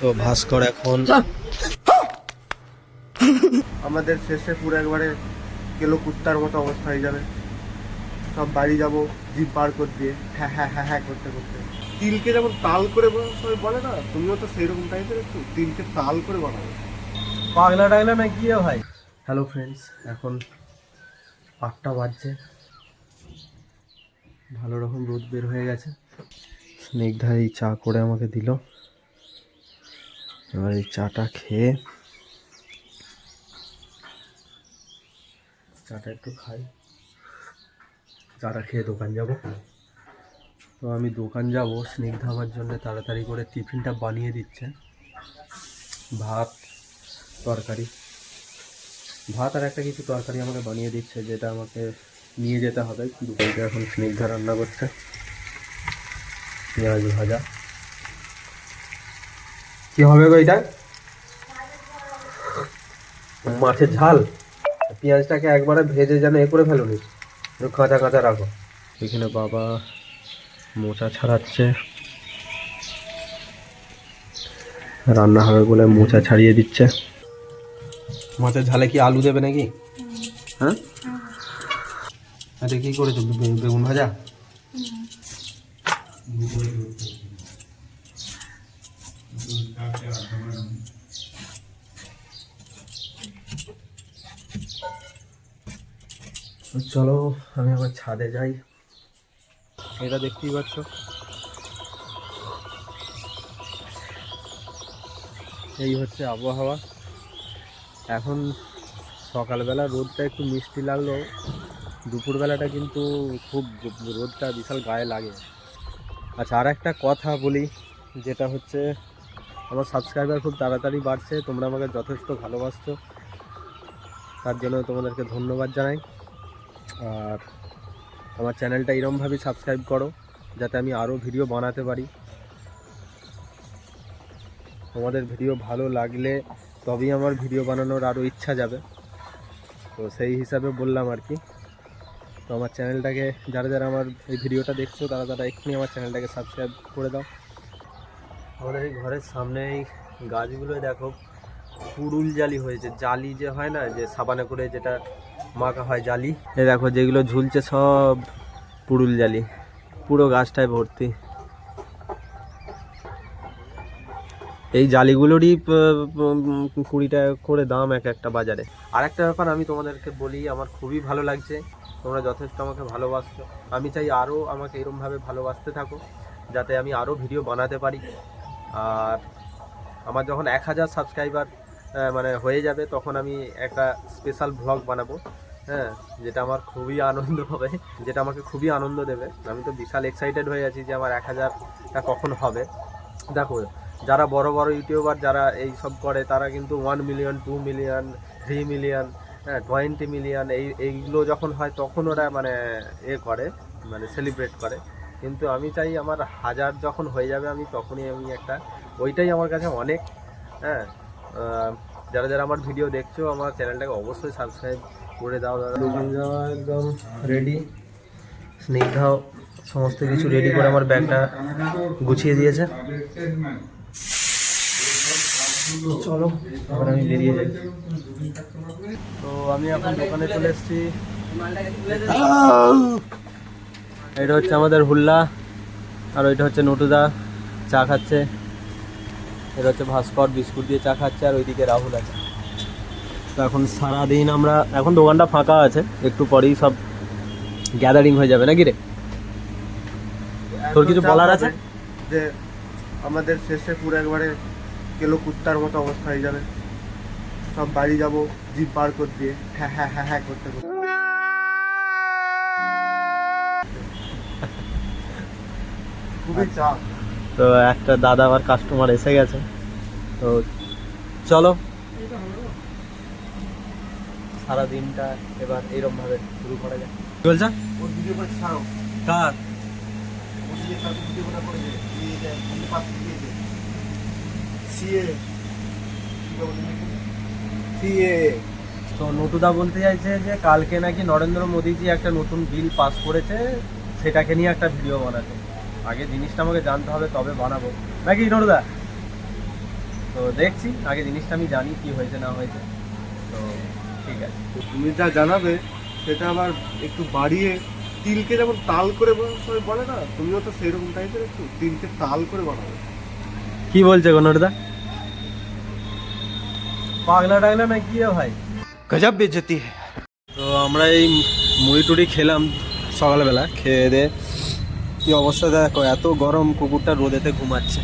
তো ভাস্কর এখন আমাদের শেষে পুরো একবারে কেলো কুত্তার মতো অবস্থা হয়ে যাবে। সব বাড়ি যাব জিপ পার করে দিয়ে হ্যাঁ হ্যাঁ হ্যাঁ হ্যাঁ করতে করতে। তিলকে যেমন তাল করে সবাই বলে না তুমিও তো সেইরকম টাইপের একটু তিলকে তাল করে বানাবে পাগলা টাগলা না কি ভাই? হ্যালো ফ্রেন্ডস এখন আটটা বাজছে। ভালো রকম রোদ বের হয়ে গেছে। স্নিগ্ধা এই চা করে আমাকে দিল। এবার এই চাটা খেয়ে চাটা একটু খাই। চাটা খেয়ে দোকান যাব। তো আমি দোকান যাব, স্নিগ্ধা আমার জন্য তাড়াতাড়ি করে টিফিনটা বানিয়ে দিচ্ছে। ভাত, তরকারি। ভাত আর একটা কিছু তরকারি আমাকে বানিয়ে দিচ্ছে, যেটা আমাকে নিয়ে যেতে হবে। দুপুরটা এখন স্নিগ্ধা রান্না করছে। পেঁয়াজ ভাজা। কি হবে গো এটা? মাছের ঝাল? পেঁয়াজটাকে একবারে ভেজে যেন এ করে ফেলো নি কাঁচা কাঁচা রাখো। এখানে বাবা মোচা ছাড়াচ্ছে। রান্না হবে বলে মোচা ছাড়িয়ে দিচ্ছে। মাছের ঝালে কি আলু দেবে নাকি? হ্যাঁ? আরে কি করেছ? বেগুন ভাজা? চলো, আমি আবার ছাদে যাই। এটা দেখতেই পাচ্ছ। এই হচ্ছে আবহাওয়া। এখন সকালবেলা রোদটা একটু মিষ্টি লাগলেও দুপুরবেলাটা কিন্তু খুব রোদটা বিশাল গায়ে লাগে। আচ্ছা আর একটা কথা বলি, যেটা হচ্ছে আমার সাবস্ক্রাইবার খুব তাড়াতাড়ি বাড়ছে, তোমরা আমাকে যথেষ্ট ভালোবাসছো। তার জন্য তোমাদেরকে ধন্যবাদ জানাই। আর আমার চ্যানেলটা এরমভাবেই সাবস্ক্রাইব করো, যাতে আমি আরও ভিডিও বানাতে পারি। তোমাদের ভিডিও ভালো লাগলে তবেই আমার ভিডিও বানানোর আরও ইচ্ছা যাবে। তো সেই হিসাবে বললাম আর কি। তো আমার চ্যানেলটাকে, যারা যারা আমার এই ভিডিওটা দেখছ, তারা তারা এক্ষুনি আমার চ্যানেলটাকে সাবস্ক্রাইব করে দাও। আমাদের এই ঘরের সামনে এই গাছগুলোয় দেখো পুরুল জালি হয়েছে। জালি যে হয় না, যে সাবানে করে যেটা মাখা হয় জালি। এই দেখো যেগুলো ঝুলছে সব পুরুল জালি। পুরো গাছটায় ভর্তি। এই জালিগুলোরই কুড়ি টাকা করে দাম এক একটা বাজারে। আর একটা ব্যাপার আমি তোমাদেরকে বলি, আমার খুবই ভালো লাগছে। তোমরা যথেষ্ট আমাকে ভালোবাসছো। আমি চাই আরও আমাকে এরমভাবে ভালোবাসতে থাকো, যাতে আমি আরও ভিডিও বানাতে পারি। আর আমার যখন এক হাজার সাবস্ক্রাইবার মানে হয়ে যাবে, তখন আমি একটা স্পেশাল ভ্লগ বানাবো। হ্যাঁ যেটা আমার খুবই আনন্দ হবে, যেটা আমাকে খুবই আনন্দ দেবে। আমি তো বিশাল এক্সাইটেড হয়ে আছি যে আমার এক হাজারটা কখন হবে। দেখো, যারা বড় বড় ইউটিউবার যারা এই সব করে, তারা কিন্তু one million two million three million হ্যাঁ টোয়েন্টি মিলিয়ন এই, এইগুলো যখন হয়, তখন ওরা মানে এ করে মানে সেলিব্রেট করে। কিন্তু আমি চাই আমার হাজার যখন হয়ে যাবে, আমি তখনই আমি একটা, ওইটাই আমার কাছে অনেক হ্যাঁ যারা যারা আমার ভিডিও দেখছ, আমার চ্যানেলটাকে অবশ্যই সাবস্ক্রাইব করে দাও দাদা। দোকান যাওয়া একদম রেডি স্নিগ্ধাও সমস্ত কিছু রেডি করে আমার ব্যাগটা গুছিয়ে দিয়েছে। চলো, এবার আমি বেরিয়ে যাই। তো আমি এখন দোকানে চলে এসেছি। এটা হচ্ছে আমাদের হুল্লা, আর ওইটা হচ্ছে নটুদা, চা খাচ্ছে। এটা হচ্ছে ভাস্কর বিস্কুট দিয়ে চা খাচ্ছে আর ওইদিকে রাহুল আছে। তো এখন সারাদিন আমরা এখন দোকানটা ফাঁকা আছে একটু পরেই সব গ্যাদারিং হয়ে যাবে নাকি রে? তোর কিছু বলার আছে? যে আমাদের শেষে পুরো একবারে কেলো কুত্তার মতো অবস্থা হয়ে যাবে। সব বাড়ি যাব জিপ পার করতে দিয়ে হ্যাঁ হ্যাঁ হ্যাঁ হ্যাঁ করতে করতে। খুবই চাপ। তো একটা দাদা আবার কাস্টমার এসে গেছে। তো চলো। সারা দিনটা এবার এইরকম ভাবে শুরু করা যায় কি বলছো? ওর ভিডিও করে ছাড়ো। কার? তো নতুদা বলতে চাইছে যে কালকে নাকি নরেন্দ্র মোদীজি একটা নতুন বিল পাস করেছে সেটাকে নিয়ে একটা ভিডিও বানাতে। আগে জিনিসটা আমাকে জানতে হবে তবে বানাবো। নাকি নরদা তো দেখছি আগে জিনিসটা আমি জানি কি হয়েছে না হয়েছে। তো ঠিক আছে। তুমি যা জানাবে সেটা আবার একটু বাড়িয়ে তিলকে যেমন তাল করে বলে না তুমিও তো সেরকম টাইপের একটু তিলকে তাল করে বানাবে। কি বলছে গনরদা পাগলা টাগলা না কি ভাই? গজব বেজতি তো আমরা এই মুড়ি টুড়ি খেলাম সকালবেলা খেয়ে দেয়ে কি অবস্থা দেখো? এত গরম কুকুরটা রোদেতে ঘুমাচ্ছে।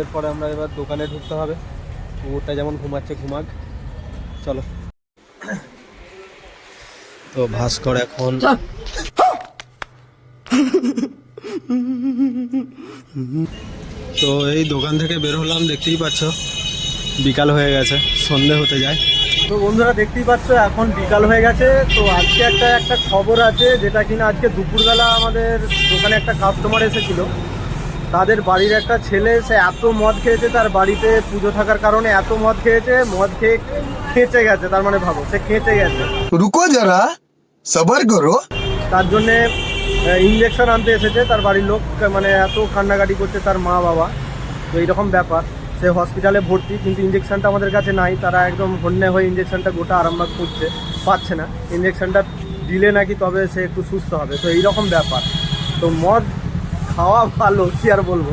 এরপরে আমরা এবার দোকানে ঢুকতে হবে। কুকুরটা যেমন ঘুমাচ্ছে, ঘুমাক। চলো। তো ভাস্কর এখন তো এই দোকান থেকে বের হলাম, দেখতেই পাচ্ছ। বিকাল হয়ে গেছে, সন্ধে হতে যায়। তো বন্ধুরা দেখতেই পাচ্ছ এখন বিকাল হয়ে গেছে। তো আজকে একটা একটা খবর আছে যেটা কিনা আজকে দুপুরবেলা আমাদের দোকানে একটা কাস্টমার এসেছিল। তাদের বাড়ির একটা ছেলে সে এত মদ খেয়েছে তার বাড়িতে পুজো থাকার কারণে এত মদ খেয়েছে মদ খেয়ে খেঁচে গেছে তার মানে ভাবো সে খেঁচে গেছে। রুকো যারা সবার করো। তার জন্যে ইঞ্জেকশন আনতে এসেছে তার বাড়ির লোক মানে এত কান্নাকাটি করছে তার মা বাবা তো এইরকম ব্যাপার। সে হসপিটালে ভর্তি কিন্তু ইঞ্জেকশানটা আমাদের কাছে নাই। তারা একদম হন্যে হয়ে ইঞ্জেকশানটা গোটা আরামবাগ করছে পাচ্ছে না। ইঞ্জেকশানটা দিলে নাকি তবে সে একটু সুস্থ হবে। তো এইরকম ব্যাপার। তো মদ খাওয়া ভালো কি আর বলব?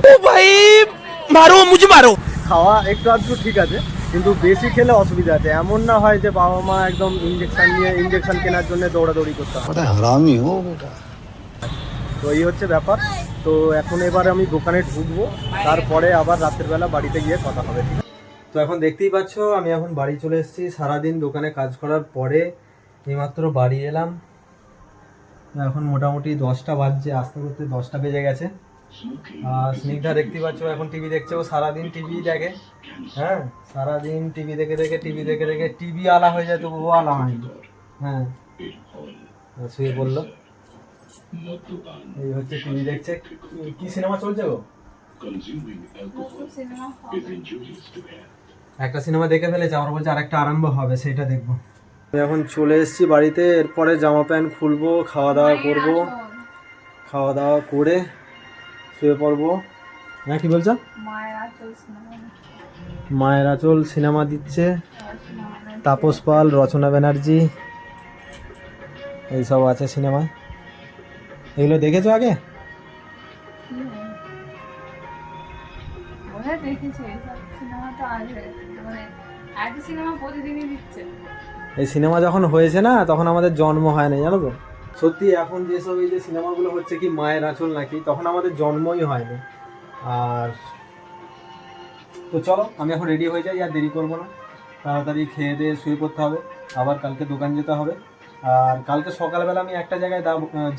মারো মুঝে মারো। খাওয়া একটু আধটু ঠিক আছে কিন্তু বেশি খেলে অসুবিধা আছে। এমন না হয় যে বাবা মা একদম ইঞ্জেকশন নিয়ে ইঞ্জেকশন কেনার জন্য দৌড়াদৌড়ি করতে হবে তো এই হচ্ছে ব্যাপার। তো এখন এবার আমি দোকানে ঢুকবো, তারপরে আবার রাতের বেলা বাড়িতে গিয়ে কথা হবে। তো এখন দেখতেই পাচ্ছ, আমি এখন বাড়ি চলে এসেছি। সারাদিন দোকানে কাজ করার পরে এইমাত্র বাড়ি এলাম। এখন মোটামুটি দশটা বাজছে, আসতে করতে দশটা বেজে গেছে। আর স্নিগ্ধা দেখতেই পাচ্ছ, এখন টিভি দেখছে ও, সারাদিন টিভি দেখে। হ্যাঁ সারাদিন টিভি দেখে দেখে, টিভি দেখে দেখে, টিভি আলা হয়ে যায় তো ও আলা হয়নি। হ্যাঁ শুয়ে বলল এই হচ্ছে টিভি দেখছে। কি- সিনেমা চলছে গো? একটা সিনেমা দেখে ফেলেছে আমার বলছে আরেকটা আরম্ভ হবে সেটা দেখব। আমি এখন চলে এসেছি বাড়িতে এরপরে জামা প্যান্ট খুলবো খাওয়া দাওয়া করব। খাওয়া দাওয়া করে শুয়ে পড়ব। হ্যাঁ কি বলছো? মায়ের আচল সিনেমা দিচ্ছে। তাপস পাল রচনা ব্যানার্জি এইসব আছে সিনেমায়। এগুলো দেখেছ আগে? মানে এই সিনেমা যখন হয়েছে না তখন আমাদের জন্ম হয় না জানো তো? সত্যি এখন যেসব এই যে সিনেমাগুলো হচ্ছে কি মায়ের আঁচল নাকি তখন আমাদের জন্মই হয়নি। আর তো চলো আমি এখন রেডি হয়ে যাই আর দেরি করব না। তাড়াতাড়ি খেয়ে দিয়ে শুয়ে পড়তে হবে। আবার কালকে দোকান যেতে হবে। আর কালকে সকালবেলা আমি একটা জায়গায়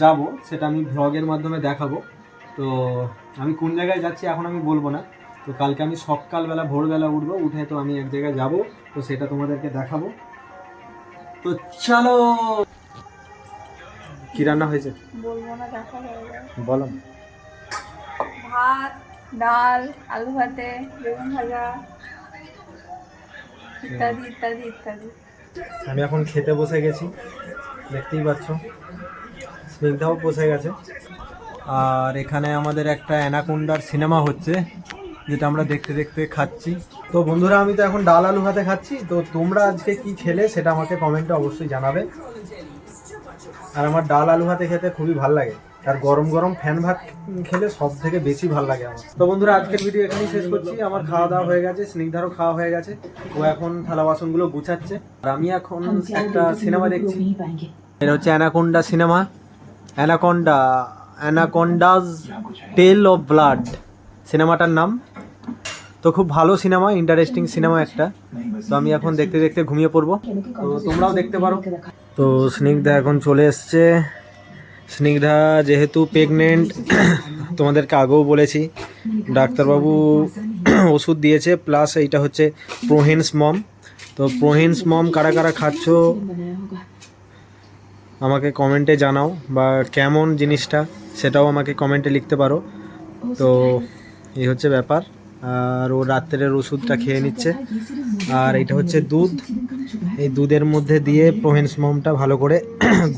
যাব সেটা আমি ভ্লগের মাধ্যমে দেখাবো। তো আমি কোন জায়গায় যাচ্ছি এখন আমি বলব না। তো কালকে আমি সকালবেলা ভোরবেলা উঠবো উঠে তো আমি এক জায়গায় যাব তো সেটা তোমাদেরকে দেখাবো। তো চলো! কি রান্না হয়েছে? বলব না দেখা বলো। ভাত ডাল আলু ভাতে বেগুন ভাজা ইত্যাদি ইত্যাদি ইত্যাদি। আমি এখন খেতে বসে গেছি, দেখতেই পাচ্ছ। স্নিগ্ধাও বসে গেছে। আর এখানে আমাদের একটা অ্যানাকোন্ডার সিনেমা হচ্ছে, যেটা আমরা দেখতে দেখতে খাচ্ছি। তো বন্ধুরা, আমি তো এখন ডাল আলু ভাতে খাচ্ছি। তো তোমরা আজকে কি খেলে সেটা আমাকে কমেন্টে অবশ্যই জানাবে। আর আমার ডাল আলু ভাতে খেতে খুবই ভালো লাগে। আর গরম গরম ফ্যান ভাত খেলে সব থেকে বেশি ভালো লাগে আমার। তো বন্ধুরা, আজকের ভিডিও এখানেই শেষ করছি। আমার খাওয়া দাওয়া হয়ে গেছে, স্নিগ্ধারও খাওয়া হয়ে গেছে। ও এখন থালা বাসনগুলো গুছাচ্ছে। আর আমি এখন একটা সিনেমা দেখছি। এটা হচ্ছে Anaconda cinema Anaconda Anacondas tale of blood সিনেমাটার নাম। তো খুব ভালো সিনেমা ইন্টারেস্টিং সিনেমা একটা। তো আমি এখন দেখতে দেখতে ঘুমিয়ে পড়ব। তো তোমরাও দেখতে পারো। তো স্নিগ্ধা এখন চলে এসছে। স্নিগ্ধা, যেহেতু প্রেগনেন্ট তোমাদেরকে আগেও বলেছি, ডাক্তারবাবু ওষুধ দিয়েছে প্লাস এইটা হচ্ছে প্রোহেন্স মম তো প্রোহেন্স মম কারা কারা খাচ্ছ, আমাকে কমেন্টে জানাও, বা কেমন জিনিসটা, সেটাও আমাকে কমেন্টে লিখতে পারো। তো এই হচ্ছে ব্যাপার, আর ও রাত্রের ওষুধটা খেয়ে নিচ্ছে। আর এটা হচ্ছে দুধ। এই দুধের মধ্যে দিয়ে প্রোহেন্স মমটা ভালো করে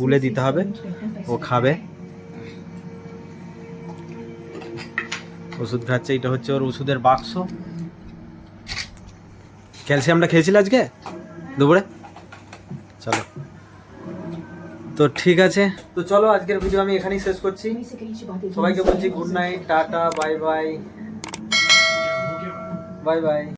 গুলে দিতে হবে। খাবে। ওষুধ খাচ্ছে, এটা হচ্ছে ওর ওষুধের বাক্স। ক্যালসিয়ামটা খেয়েছিল আজকে? দুপুরে? চলো। তো ঠিক আছে। তো চলো, আজকের ভিডিও আমি এখানেই শেষ করছি। সবাইকে বলছি good night tata bye bye bye bye